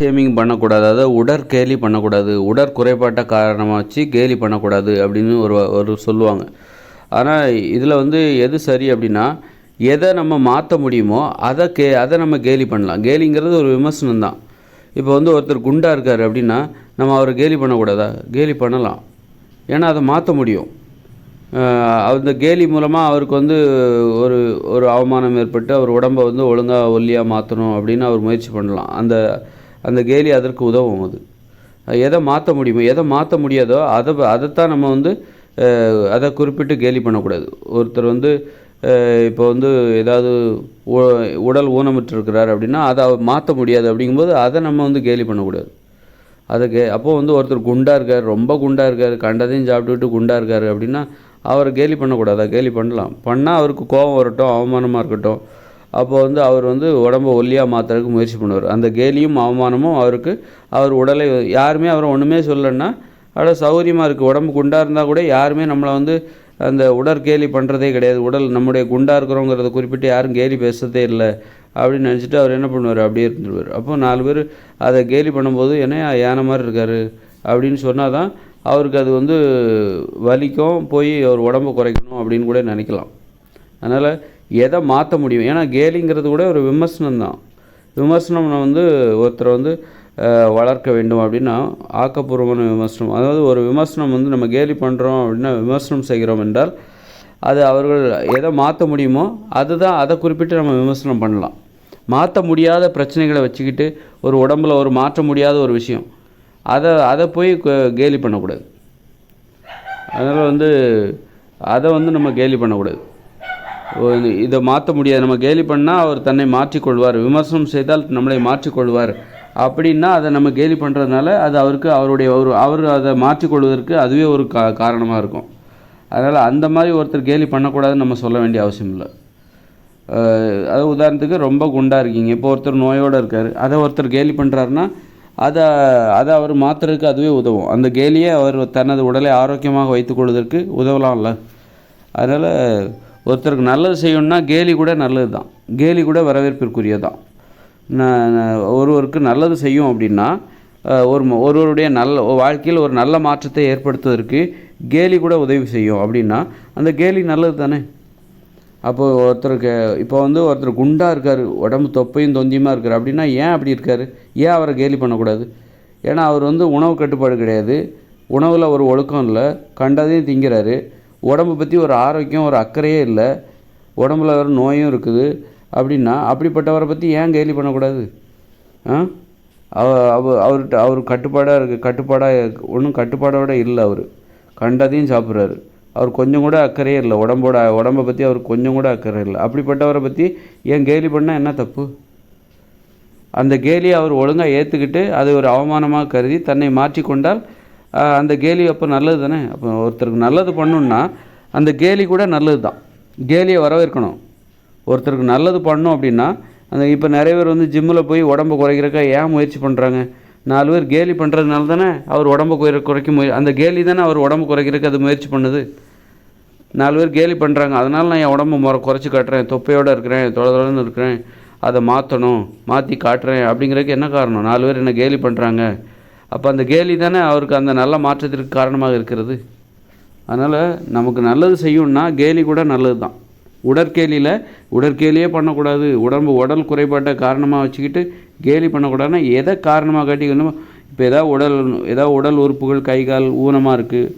Shaming பண்ணக்கூடாது அதாவது உடற்கேலி பண்ணக்கூடாது உடற்குறைபாட்டை காரணமாக வச்சு கேலி பண்ணக்கூடாது அப்படின்னு ஒரு ஒரு சொல்லுவாங்க. ஆனால் இதில் வந்து எது சரி அப்படின்னா எதை நம்ம மாற்ற முடியுமோ அதை கே அதை நம்ம கேலி பண்ணலாம். கேலிங்கிறது ஒரு விமர்சனம் தான். இப்போ வந்து ஒருத்தர் குண்டாக இருக்கார் அப்படின்னா நம்ம அவரை கேலி பண்ணக்கூடாதா? கேலி பண்ணலாம். ஏன்னா அதை மாற்ற முடியும். அந்த கேலி மூலமாக அவருக்கு வந்து ஒரு ஒரு அவமானம் ஏற்பட்டு அவர் உடம்பை வந்து ஒழுங்காக ஒல்லியாக மாற்றணும் அப்படின்னு அவர் முயற்சி பண்ணலாம். அந்த அந்த கேலி அதற்கு உதவும் அது. எதை மாற்ற முடியுமோ எதை மாற்ற முடியாதோ அதை அதைத்தான் நம்ம வந்து அதை குறிப்பிட்டு கேலி பண்ணக்கூடாது. ஒருத்தர் வந்து இப்போ வந்து ஏதாவது உடல் ஊனமிட்டிருக்கிறார் அப்படின்னா அதை மாற்ற முடியாது அப்படிங்கும்போது அதை நம்ம வந்து கேலி பண்ணக்கூடாது. அதை கே அப்போ வந்து ஒருத்தர் குண்டாக இருக்கார் ரொம்ப குண்டாக இருக்கார் கண்டதையும் சாப்பிட்டுட்டு குண்டாக இருக்கார் அப்படின்னா அவரை கேலி பண்ணக்கூடாது. கேலி பண்ணலாம். பண்ணால் அவருக்கு கோபம் வரட்டும் அவமானமாக இருக்கட்டும். அப்போ வந்து அவர் வந்து உடம்ப ஒல்லியாக மாற்றுறதுக்கு முயற்சி பண்ணுவார். அந்த கேலியும் அவமானமும் அவருக்கு அவர் உடலை யாருமே அவரை ஒன்றுமே சொல்லலைன்னா அவ்வளோ சௌகரியமாக இருக்குது உடம்பு குண்டாக இருந்தால் கூட யாருமே நம்மளை வந்து அந்த உடற்கேலி பண்ணுறதே கிடையாது. உடல் நம்முடைய குண்டாக இருக்கிறோங்கிறத குறிப்பிட்டு யாரும் கேலி பேசுறதே இல்லை அப்படின்னு நினச்சிட்டு அவர் என்ன பண்ணுவார்? அப்படியே இருந்துருவார். அப்போ நாலு பேர் அதை கேலி பண்ணும்போது என்ன யானை மாதிரி இருக்கார்? அப்படின்னு சொன்னால் தான் அவருக்கு அது வந்து வலிக்கும் போய் அவர் உடம்பை குறைக்கணும் அப்படின்னு கூட நினைக்கலாம். அதனால் எதை மாற்ற முடியும்? ஏன்னா கேலிங்கிறது கூட ஒரு விமர்சனம் தான். விமர்சனம் வந்து ஒருத்தரை வந்து வளர்க்க வேண்டும் அப்படின்னா ஆக்கப்பூர்வமான விமர்சனம். அதாவது ஒரு விமர்சனம் வந்து நம்ம கேலி பண்ணுறோம் அப்படின்னா விமர்சனம் செய்கிறோம் என்றால் அது அவர்கள் எதை மாற்ற முடியுமோ அதுதான் அதை குறிப்பிட்டு நம்ம விமர்சனம் பண்ணலாம். மாற்ற முடியாத பிரச்சனைகளை வச்சுக்கிட்டு ஒரு உடம்புல ஒரு மாற்ற முடியாத ஒரு விஷயம். அதை அதை போய் கேலி பண்ணக்கூடாது. அதனால் வந்து அதை வந்து நம்ம கேலி பண்ணக்கூடாது. இதை மாற்ற முடியாது. நம்ம கேலி பண்ணால் அவர் தன்னை மாற்றிக்கொள்வார். விமர்சனம் செய்தால் நம்மளை மாற்றிக்கொள்வார். அப்படின்னா அதை நம்ம கேலி பண்ணுறதுனால அது அவருக்கு அவருடைய ஒரு அவர் அதை மாற்றிக்கொள்வதற்கு அதுவே ஒரு கா காரணமாக இருக்கும். அதனால் அந்த மாதிரி ஒருத்தர் கேலி பண்ணக்கூடாதுன்னு நம்ம சொல்ல வேண்டிய அவசியம் இல்லை. அது உதாரணத்துக்கு ரொம்ப குண்டாக இருக்கீங்க. இப்போ ஒருத்தர் நோயோடு இருக்கார். அதை ஒருத்தர் கேலி பண்ணுறாருன்னா அதை அதை அவர் மாற்றுறதுக்கு அதுவே உதவும். அந்த கேலியை அவர் தனது உடலை ஆரோக்கியமாக வைத்துக்கொள்வதற்கு உதவலாம்ல அதனால் ஒருத்தருக்கு நல்லது செய்யணும்னா கேலி கூட நல்லது தான் கேலி கூட வரவேற்பிற்குரியது தான் நான் ஒருவருக்கு நல்லது செய்யும் அப்படின்னா ஒரு ஒருவருடைய நல்ல வாழ்க்கையில் ஒரு நல்ல மாற்றத்தை ஏற்படுத்துவதற்கு கேலி கூட உதவி செய்யும் அப்படின்னா அந்த கேலி நல்லது தானே அப்போது ஒருத்தருக்கு இப்போ வந்து ஒருத்தர் குண்டாக இருக்கார் உடம்பு தொப்பையும் தொந்தியுமாக இருக்கார் அப்படின்னா ஏன் அப்படி இருக்கார்? ஏன் அவரை கேலி பண்ணக்கூடாது? ஏன்னா அவர் வந்து உணவு கட்டுப்பாடு கிடையாது. உணவில் ஒரு ஒழுக்கம் இல்லை. கண்டதையும் திங்கிறாரு. உடம்பை பற்றி ஒரு ஆரோக்கியம் ஒரு அக்கறையே இல்லை. உடம்புல வேறு நோயும் இருக்குது. அப்படின்னா அப்படிப்பட்டவரை பற்றி ஏன் கேலி பண்ணக்கூடாது? ஆ? அவ அவர்கிட்ட அவர் கட்டுப்பாடாக இருக்குது கட்டுப்பாடாக ஒன்றும் கட்டுப்பாடோட இல்லை அவர். கண்டதையும் சாப்பிட்றாரு. அவர் கொஞ்சம் கூட அக்கறையே இல்லை. உடம்போட உடம்பை பற்றி அவர் கொஞ்சம் கூட அக்கறை இல்லை. அப்படிப்பட்டவரை பற்றி ஏன் கேலி பண்ணால் என்ன தப்பு? அந்த கேலியை அவர் ஒழுங்காக ஏற்றுக்கிட்டு அதை ஒரு அவமானமாக கருதி தன்னை மாற்றிக்கொண்டால் அந்த கேலி அப்போ நல்லது தானே? அப்போ ஒருத்தருக்கு நல்லது பண்ணணுன்னா அந்த கேலி கூட நல்லது தான். கேலியை வரவேற்கணும். ஒருத்தருக்கு நல்லது பண்ணோம் அப்படின்னா அந்த இப்போ நிறைய பேர் வந்து ஜிம்மில் போய் உடம்பு குறைக்கிறக்கா ஏன் முயற்சி பண்ணுறாங்க நாலு பேர் கேலி பண்ணுறதுனால தானே அவர் உடம்பு குறை குறைக்க முய அந்த கேலி தானே அவர் உடம்பு குறைக்கிறதுக்கு அது முயற்சி பண்ணுது? நாலு பேர் கேலி பண்ணுறாங்க அதனால் நான் என் உடம்பு முறை குறைச்சி காட்டுறேன். தொப்பையோடு இருக்கிறேன். தொலைதொலன்னு இருக்கிறேன். அதை மாற்றணும் மாற்றி காட்டுறேன். அப்படிங்கிறதுக்கு என்ன காரணம்? நாலு பேர் என்ன கேலி பண்ணுறாங்க அப்போ அந்த கேலி தானே அவருக்கு அந்த நல்ல மாற்றத்திற்கு காரணமாக இருக்கிறது? அதனால் நமக்கு நல்லது செய்யணும்னா கேலி கூட நல்லது தான் உடற்கேலியில் உடற்கேலியே பண்ணக்கூடாது. உடம்பு உடல் குறைபாட்டை காரணமாக வச்சுக்கிட்டு கேலி பண்ணக்கூடாதுன்னா எதை காரணமாக காட்டிக்கணும் இப்போ எதாவது உடல் ஏதாவது உடல் உறுப்புகள் கை கால் ஊனமாக இருக்குது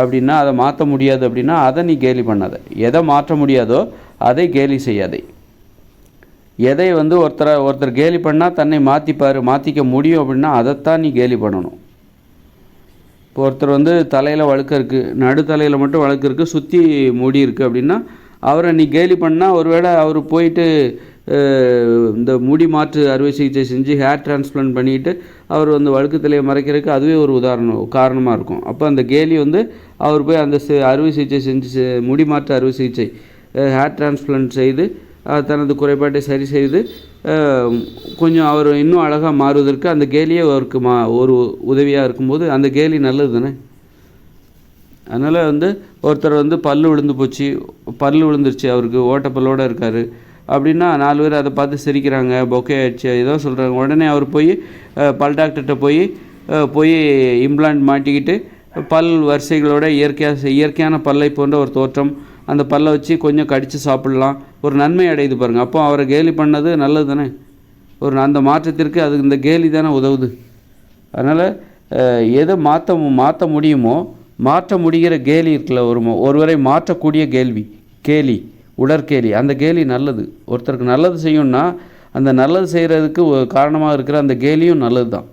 அப்படின்னா அதை மாற்ற முடியாது அப்படின்னா அதை நீ கேலி பண்ணாத. எதை மாற்ற முடியாதோ அதை கேலி செய்யாதே. எதை வந்து ஒருத்தரை ஒருத்தர் கேலி பண்ணால் தன்னை மாற்றிப்பார் மாற்றிக்க முடியும் அப்படின்னா அதைத்தான் நீ கேலி பண்ணணும். இப்போ ஒருத்தர் வந்து தலையில் வழுக்க இருக்குது நடு தலையில் மட்டும் வழுக்க இருக்குது சுற்றி முடி இருக்குது அப்படின்னா அவரை நீ கேலி பண்ணால் ஒருவேளை அவர் போயிட்டு இந்த முடி மாற்று அறுவை சிகிச்சை செஞ்சு ஹேர் டிரான்ஸ்பிளான்ட் பண்ணிட்டு அவர் வந்து வழுக்கு தலையை மறைக்கிறதுக்கு அதுவே ஒரு உதாரணம் காரணமாக இருக்கும். அப்போ அந்த கேலி வந்து அவர் போய் அந்த அறுவை சிகிச்சை செஞ்சு செ- முடி மாற்று அறுவை சிகிச்சை ஹேர் டிரான்ஸ்பிளான்ட் செய்து தனது குறைபாட்டை சரி செய்து கொஞ்சம் அவர் இன்னும் அழகாக மாறுவதற்கு அந்த கேலியே அவருக்கு மா ஒரு உதவியாக இருக்கும்போது அந்த கேலி நல்லது தானே? அதனால் வந்து ஒருத்தர் வந்து பல் விழுந்து போச்சு பல் விழுந்துருச்சு அவருக்கு ஓட்டப்பல்லோடு இருக்கார். அப்படின்னா நாலு பேர் அதை பார்த்து சிரிக்கிறாங்க பொக்கே ஆயிடுச்சு ஏதோ சொல்கிறாங்க உடனே அவர் போய் பல் டாக்டர்கிட்ட போய் போய் இம்ப்ளான்ட் மாட்டிக்கிட்டு பல் வரிசைகளோட இயற்கையாக இயற்கையான பல்லை போன்ற ஒரு தோற்றம் அந்த பல்லை வச்சு கொஞ்சம் கடித்து சாப்பிடலாம். ஒரு நன்மை அடையுது பாருங்கள் அப்போ அவரை கேலி பண்ணது நல்லது தானே? ஒரு அந்த மாற்றத்திற்கு அது இந்த கேலி தானே உதவுது. அதனால் எதை மாற்ற மாற்ற முடியுமோ மாற்ற முடிகிற கேலி இருக்குல்ல ஒரு ஒருவரை மாற்றக்கூடிய கேள்வி. கேலி உடற்கேலி. அந்த கேலி நல்லது. ஒருத்தருக்கு நல்லது செய்யணும்னா அந்த நல்லது செய்கிறதுக்கு காரணமாக இருக்கிற அந்த கேலியும் நல்லது தான்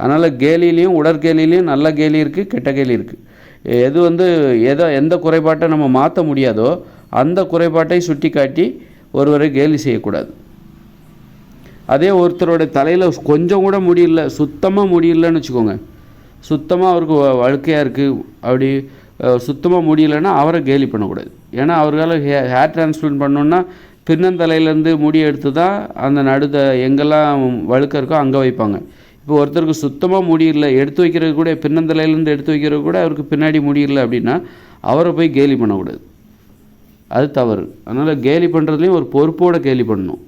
அதனால் கேலியிலையும் உடற்கேலிலையும் நல்ல கேலி இருக்குது கெட்ட கேலி இருக்குது எது வந்து எதை எந்த குறைபாட்டை நம்ம மாற்ற முடியாதோ அந்த குறைபாட்டை சுட்டி காட்டி ஒருவரை கேலி செய்யக்கூடாது. அதே ஒருத்தரோட தலையில் கொஞ்சம் கூட முடியல சுத்தமாக முடியலன்னு வச்சுக்கோங்க. சுத்தமாக அவருக்கு வ- வழுக்கையாக இருக்குது அப்படி சுத்தமாக முடியலன்னா அவரை கேலி பண்ணக்கூடாது. ஏன்னா அவர்களால் ஹே ஹேர் டிரான்ஸ்பிளண்ட் பண்ணோன்னா பின்னந்தலையிலேருந்து முடி எடுத்து தான் அந்த நடுத எங்கெல்லாம் வழுக்க இருக்கோ அங்கே வைப்பாங்க. இப்போ ஒருத்தருக்கு சுத்தமாக முடியல எடுத்து வைக்கிறது கூட பின்னந்தலையிலேருந்து எடுத்து வைக்கிறது கூட அவருக்கு பின்னாடி முடியல அப்படின்னா அவரை போய் கேலி பண்ணக்கூடாது. அது தவறு. அதனால் கேலி பண்ணுறதுலையும் ஒரு பொறுப்போடு கேலி பண்ணணும்.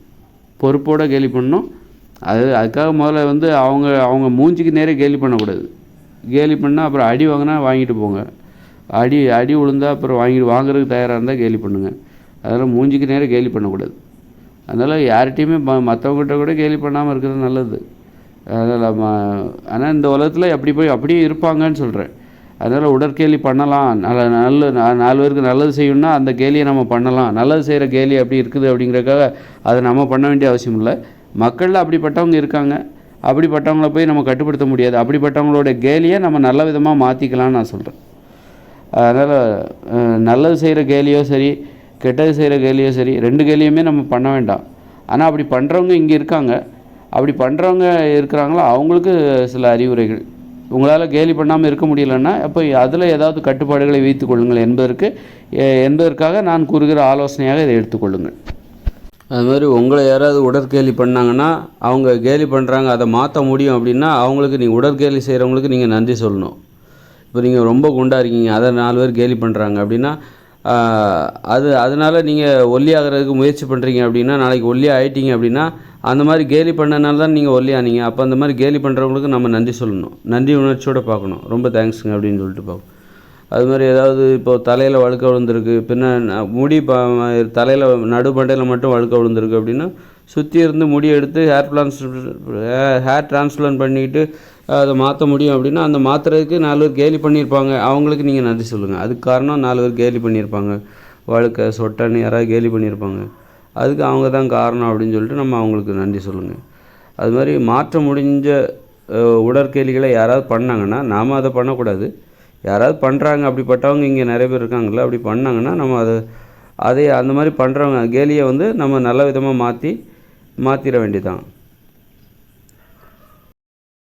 பொறுப்போடு கேலி பண்ணணும். அது அதுக்காக முதல்ல வந்து அவங்க அவங்க மூஞ்சிக்கு நேரே கேலி பண்ணக்கூடாது. கேலி பண்ணால் அப்புறம் அடி வாங்கினா வாங்கிட்டு போங்க. அடி அடி விழுந்தா அப்புறம் வாங்கிட்டு வாங்குறதுக்கு தயாராக இருந்தால் கேலி பண்ணுங்கள் அதனால் மூஞ்சிக்கு நேரம் கேலி பண்ணக்கூடாது. அதனால் யார்கிட்டையுமே ம மற்றவங்ககிட்ட கூட கேலி பண்ணாமல் இருக்கிறது நல்லது. அதனால் ஆனால் இந்த உலகத்தில் அப்படி போய் அப்படியே இருப்பாங்கன்னு சொல்கிறேன் அதனால் உடற்கேலி பண்ணலாம். நல்ல நல்ல நாலு பேருக்கு நல்லது செய்யணும்னா அந்த கேலியை நம்ம பண்ணலாம். நல்லது செய்கிற கேலி அப்படி இருக்குது அப்படிங்கிறக்காக அதை நம்ம பண்ண வேண்டிய அவசியம் இல்லை. மக்களில் அப்படிப்பட்டவங்க இருக்காங்க. அப்படிப்பட்டவங்கள போய் நம்ம கட்டுப்படுத்த முடியாது. அப்படிப்பட்டவங்களோட கேலியை நம்ம நல்ல விதமாக மாற்றிக்கலாம்னு நான் சொல்கிறேன் அதனால் நல்லது செய்கிற கேலியோ சரி கெட்டது செய்கிற கேலியோ சரி ரெண்டு கேலியுமே நம்ம பண்ண வேண்டாம். ஆனால் அப்படி பண்ணுறவங்க இங்கே இருக்காங்க. அப்படி பண்ணுறவங்க இருக்கிறாங்களோ அவங்களுக்கு சில அறிவுரைகள். உங்களால் கேலி பண்ணாமல் இருக்க முடியலன்னா அப்போ அதில் ஏதாவது கட்டுப்பாடுகளை வைத்து கொள்ளுங்கள் என்பதற்கு என்பதற்காக நான் கூறுகிற ஆலோசனையாக இதை எடுத்துக்கொள்ளுங்கள் அது மாதிரி உங்களை யாராவது உடற்கேலி பண்ணாங்கன்னா அவங்க கேலி பண்ணுறாங்க அதை மாற்ற முடியும் அப்படின்னா அவங்களுக்கு நீங்கள் உடற்கேலி செய்கிறவங்களுக்கு நீங்கள் நன்றி சொல்லணும். இப்போ நீங்கள் ரொம்ப குண்டாக இருக்கீங்க அதை நாலு பேர் கேலி பண்ணுறாங்க அப்படின்னா அது அதனால் நீங்கள் ஒல்லியாகிறதுக்கு முயற்சி பண்ணுறீங்க அப்படின்னா நாளைக்கு ஒல்லி ஆகிட்டீங்க அப்படின்னா அந்த மாதிரி கேலி பண்ணனால தான் நீங்கள் ஒல்லியானீங்க அப்போ அந்த மாதிரி கேலி பண்ணுறவங்களுக்கு நம்ம நன்றி சொல்லணும். நன்றி உணர்ச்சியோடு பார்க்கணும். ரொம்ப தேங்க்ஸுங்க அப்படின்னு சொல்லிட்டு பார்க்கணும். அது மாதிரி ஏதாவது இப்போ தலையில் வழுக்க விழுந்திருக்கு. பின்ன ந- முடி ப தலையில் நடுமண்டையில் மட்டும் வழுக்க விழுந்திருக்கு அப்படின்னா சுற்றி இருந்து முடி எடுத்து ஹேர் பிளான்ஸ் ஹேர் டிரான்ஸ்பிளான் பண்ணிக்கிட்டு அதை மாற்ற முடியும் அப்படின்னா அந்த மாற்றுறதுக்கு நாலு பேர் கேலி பண்ணியிருப்பாங்க. அவங்களுக்கு நீங்கள் நன்றி சொல்லுங்கள் அதுக்கு காரணம் நாலு பேர் கேலி பண்ணியிருப்பாங்க. வழுக்க சொட்டன்னு யாராவது கேலி பண்ணியிருப்பாங்க. அதுக்கு அவங்க தான் காரணம் அப்படின்னு சொல்லிட்டு நம்ம அவங்களுக்கு நன்றி சொல்லுங்கள் அது மாதிரி மாற்ற முடிஞ்ச உடற்கேலிகளை யாராவது பண்ணாங்கன்னா நாம் அதை பண்ணக்கூடாது. யாராவது பண்ணுறாங்க அப்படிப்பட்டவங்க இங்கே நிறைய பேர் இருக்காங்களா அப்படி பண்ணாங்கன்னா நம்ம அதை அதே அந்த மாதிரி பண்ணுறவங்க கேலியை வந்து நம்ம நல்ல விதமாக மாற்றி மாற்றிட வேண்டியதான்